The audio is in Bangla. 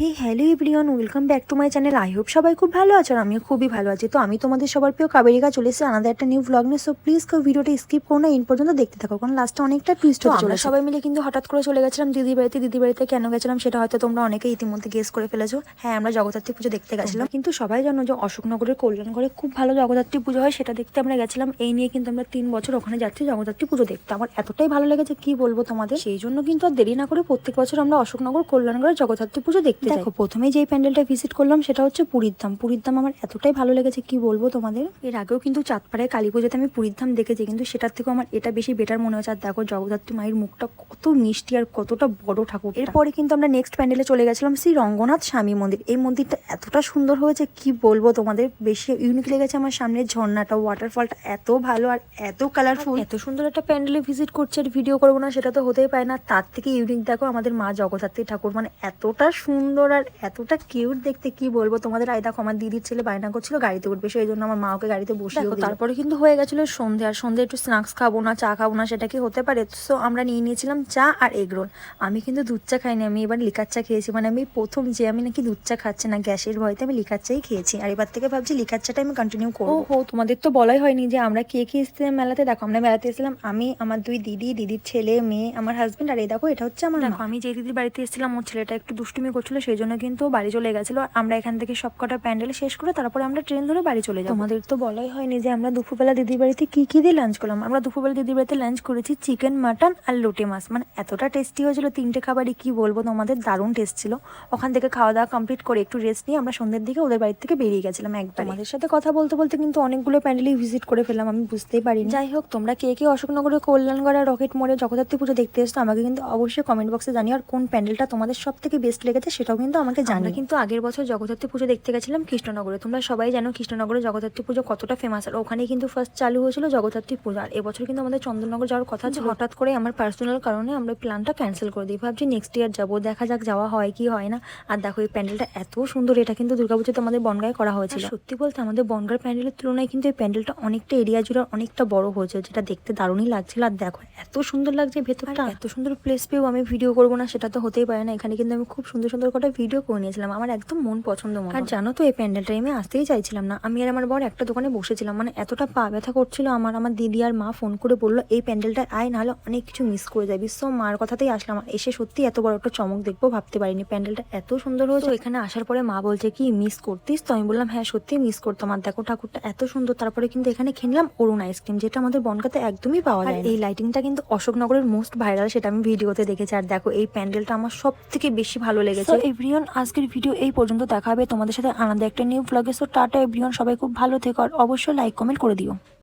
Hey hello everyone welcome back to my channel I hope সবাই খুব ভালো আছে আর আমিও খুবই ভালো আছি। তো আমি তোমাদের সবার প্রিয় কাবেরিকা চলে এসেছি আনাদের একটা নিউ ব্লগ নিয়ে। সো প্লিজ কেউ ভিডিওটা স্কিপ করো না ইন পর্যন্ত দেখতে থাকো কারণ লাস্টে অনেকটা টুইস্ট হতে চলে সবাই মিলে কিন্তু হঠাৎ করে চলে গেছিলাম দিদি বাড়িতে দিদি বাড়িতে কেন গেছিলাম সেটা হয়তো তোমরা অনেকে ইতিমধ্যে গেস করে ফেলেছো। হ্যাঁ আমরা জগদ্ধাত্রী পুজো দেখতে গেছিলাম কিন্তু সবাই জানো যে অশোকনগরের কল্যাণগড়ে খুব ভালো জগদ্ধাত্রী পুজো হয় সেটা দেখতে আমরা গেছিলাম। এই নিয়ে কিন্তু আমরা তিন বছর ওখানে যাচ্ছি জগদ্ধাত্রী পুজো দেখতে। আমার এতটাই ভালো লেগেছে কি বলব তোমাদের? সেই জন্য কিন্তু আর দেরি না করে প্রত্যেক বছর আমরা অশোকনগর কল্যাণগড়ের জগদ্ধাত্রী পুজো দেখতে যাই দেখো প্রথমে যেই প্যান্ডেলটা ভিজিট করলাম সেটা হচ্ছে পুরীর ধাম। পুরীর ধাম আমার এতটাই ভালো লেগেছে কি বলব তোমাদের? এর আগেও কিন্তু চাঁদপাড়ায় কালী পুজোতে আমি পুরীর ধাম দেখেছি কিন্তু সেটার থেকেও আমার এটা বেশি বেটার মনে হচ্ছে আর দেখো জগদ্ধাত্রী মায়ের মুখটা কত মিষ্টি আর কতটা বড় ঠাকুর এরপরে কিন্তু আমরা নেক্সট প্যান্ডেলে চলে গেছিলাম শ্রী রঙ্গনাথ স্বামী মন্দির। এই মন্দিরটা এতটা সুন্দর হয়েছে কি বলব তোমাদের? বেশি ইউনিক লেগেছে আমার সামনের ঝর্ণাটা ওয়াটারফলটা এত ভালো আর এত কালারফুল এত সুন্দর একটা প্যান্ডেলে ভিজিট করছে আর ভিডিও করব না সেটা তো হতেই পারে না। তার থেকে ইউনিক দেখো আমাদের মা জগদ্ধাত্রী ঠাকুর মানে এতটা সুন্দর আর এতটা কিউট দেখতে কি বলব? তোমাদের আই দেখো আমার দিদির ছেলে বায়না করছিল গাড়িতে উঠবে সেই জন্য আমার মা ওকে গাড়িতে বসে তারপরে কিন্তু হয়ে গেছিল সন্ধে আর সন্ধে একটু স্ন্যাক্স খাব না চা খাব না সেটা কি হতে পারে? সো আমরা নিয়ে নিয়েছিলাম চা আর এগ রোল আমি কিন্তু দুধ চা খাইনি আমি এবার লিকার চা খেয়েছি। মানে আমি প্রথম যে আমি নাকি দুধ চা খাচ্ছি না গ্যাসের ভয়তে আমি লিকার চাই খেয়েছি। আর এবার থেকে ভাবছি লিকার চাটা আমি কন্টিনিউ করব। ও তোমাদের তো বলাই হয়নি যে আমরা কে কে এসেছিলাম মেলাতে। দেখো আমরা মেলাতে এসেছিলাম আমি আমার দুই দিদি দিদির ছেলে মেয়ে আমার হাজবেন্ড আর এই দেখো এটা হচ্ছে আমার দেখো আমি যে দিদির বাড়িতে এসেছিলাম ওর ছেলেটা একটু দুষ্টুমি করছিল সেই জন্য কিন্তু বাড়ি চলে গেছিল। আমরা এখান থেকে সব কটা প্যান্ডেল শেষ করে তারপরে আমরা ট্রেন ধরে বাড়ি চলে যাব। তোমাদের তো বলাই হয়নি যে আমরা দুপুরবেলা দিদির বাড়িতে কি কি দিয়ে লাঞ্চ করলাম। আমরা দুপুরবেলা দিদির বাড়িতে লাঞ্চ করেছি চিকেন মাটন আর লোটে মাছ। মানে এতটা টেস্টি হয়েছিল তিনটে খাবারই কি বলব তোমাদের দারুণ টেস্ট ছিল। ওখান থেকে খাওয়া দাওয়া কমপ্লিট করে একটু রেস্ট নিয়ে আমরা সন্ধ্যের দিকে ওদের বাড়ি থেকে বেরিয়ে গেছিলাম একবার। আমাদের সাথে কথা বলতে বলতে কিন্তু অনেকগুলো প্যান্ডেলই ভিজিট করে ফেললাম আমি বুঝতেই পারি যাই হোক তোমরা কে কে অশোকনগরের কল্যাণগড়া রকেট মোড়ে জগদ্ধাত্রী পুজো দেখতে এসছো আমাকে কিন্তু অবশ্যই কমেন্ট বক্সে জানিও। আর কোন প্যান্ডেলটা তোমাদের সব থেকে বেস্ট লেগেছে সেটাও কিন্তু আমাকে জানি। কিন্তু আগের বছর জগদ্ধাত্রী পুজো দেখতে গেছিলাম কৃষ্ণনগরে। তোমরা সবাই জানো কৃষ্ণনগরে জগদ্ধাত্রী পুজো কতটা ফেমাস আর ওখানে কিন্তু ফার্স্ট চালু হয়েছিল জগদ্ধাত্রী পুজো। আর এবছর কিন্তু আমাদের চন্দননগর যাওয়ার কথা ছিল। হঠাৎ করে আমার পার্সোনাল কারণে আমরা প্ল্যানটা ক্যান্সেল করে দিই। ভাবছি নেক্সট ইয়ার যাব দেখা যাক যাওয়া হয় কি হয় না। আর দেখো এই প্যান্ডেলটা এত সুন্দর এটা কিন্তু দুর্গাপুজোতে আমাদের বনগায় করা হয়েছিল। আর সত্যি বলতে আমাদের বনগার প্যান্ডেলের তুলনায় কিন্তু এই প্যান্ডেলটা অনেকটা এরিয়া জুড়ে অনেকটা বড় হয়েছে যেটা দেখতে দারুণই লাগছিল। আর দেখো এত সুন্দর লাগছে ভেতরটা। এত সুন্দর প্লেস পেয়েও আমি ভিডিও করব না সেটা তো হতেই পারে না। এখানে কিন্তু আমি খুব সুন্দর সুন্দর কটা ভিডিও করে নিয়েছিলাম আমার একদম মন পছন্দ মনে আর জানো তো এই প্যান্ডেলটা আমি আসতেই চাইছিলাম না। আমি আর আমার বর একটা দোকানে বসেছিলাম মানে এতটা পা ব্যথা করছিল আমার আমার দিদি আর মা ফোন করে বলল এই প্যান্ডেলটা আয় নাহলে অনেক কিছু মিস করে যাবি। সো মার কথাতেই আসলাম। এসে সত্যি এত বড় একটা চমক দেখব ভাবতে পারিনি। প্যান্ডেলটা এত সুন্দর হয়েছে। এখানে আসার পরে মা বলছে কি মিস করতিস? তো আমি বললাম হ্যাঁ সত্যি মিস করতাম। আর দেখো ঠাকুরটা এত সুন্দর। তারপরে কিন্তু এখানে খেলাম অরুণ আইসক্রিম যেটা আমাদের বনগাতে একদমই পাওয়া যায় এই লাইটিংটা কিন্তু অশোকনগরের মোস্ট ভাইরাল সেটা আমি ভিডিওতে দেখেছি। আর দেখো এই প্যান্ডেলটা আমার সব থেকে বেশি ভালো লেগেছে। এভরিওয়ান আজকের ভিডিও এই পর্যন্ত দেখাবে। তোমাদের সাথে আনন্দ একটা নিউ ব্লগে সো টাটা এভরিওন, সবাই খুব ভালো থেকো অবশ্যই লাইক কমেন্ট করে দিও।